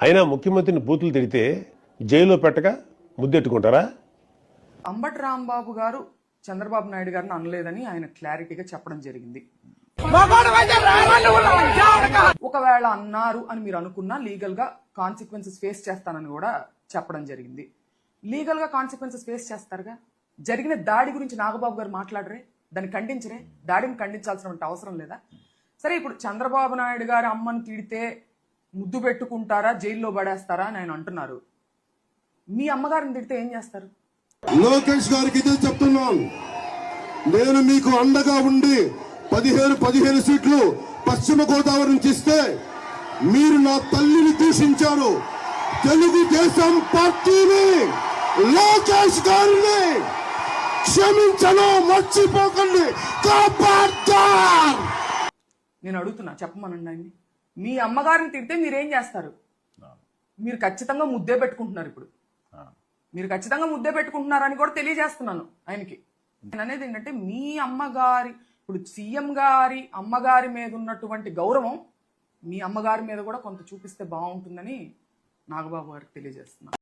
అయినా ముఖ్యమంత్రిని బూతులు తిడితే జైల్లో పెట్టక ముద్దెట్టుకుంటారా? అంబటి రాంబాబు గారు చంద్రబాబు నాయుడు గారిని అనలేదని ఆయన క్లారిటీగా చెప్పడం జరిగింది. ఒకవేళ అన్నారు అని మీరు అనుకున్నా లీగల్గా కాన్సిక్వెన్సెస్ ఫేస్ చేస్తానని కూడా చెప్పడం జరిగింది. లీగల్గా కాన్సిక్వెన్సెస్ ఫేస్ చేస్తారుగా? జరిగిన దాడి గురించి నాగబాబు గారు మాట్లాడరే? దాన్ని ఖండించరే? దాడిని ఖండించాల్సిన అవసరం లేదా? సరే ఇప్పుడు చంద్రబాబు నాయుడు గారి అమ్మని తిడితే ముద్దు పెట్టుకుంటారా జైల్లో పడేస్తారా అని ఆయన అంటున్నారు. మీ అమ్మగారిని తిడితే ఏం చేస్తారు? లోకేష్ గారికి ఇదే చెప్తున్నాను నేను మీకు అండగా ఉండి పదిహేను పదిహేను సీట్లు పశ్చిమ గోదావరి నుంచి ఇస్తే మీరు నా తల్లిని దూషించారు. తెలుగుదేశం పార్టీని లోకేష్ గారిని క్షమించను మర్చిపోకండి నేను అడుగుతున్నా చెప్పమనండి ఆయన్ని. మీ అమ్మగారిని తిడితే మీరేం చేస్తారు? మీరు ఖచ్చితంగా ముద్దే పెట్టుకుంటున్నారు ఇప్పుడు. మీరు ఖచ్చితంగా ముద్దే పెట్టుకుంటున్నారని కూడా తెలియజేస్తున్నాను ఆయనకి. నేను అనేది ఏంటంటే మీ అమ్మగారి ఇప్పుడు సీఎం గారి అమ్మగారి మీద ఉన్నటువంటి గౌరవం మీ అమ్మగారి మీద కూడా కొంత చూపిస్తే బాగుంటుందని నాగబాబు గారికి తెలియజేస్తున్నాను.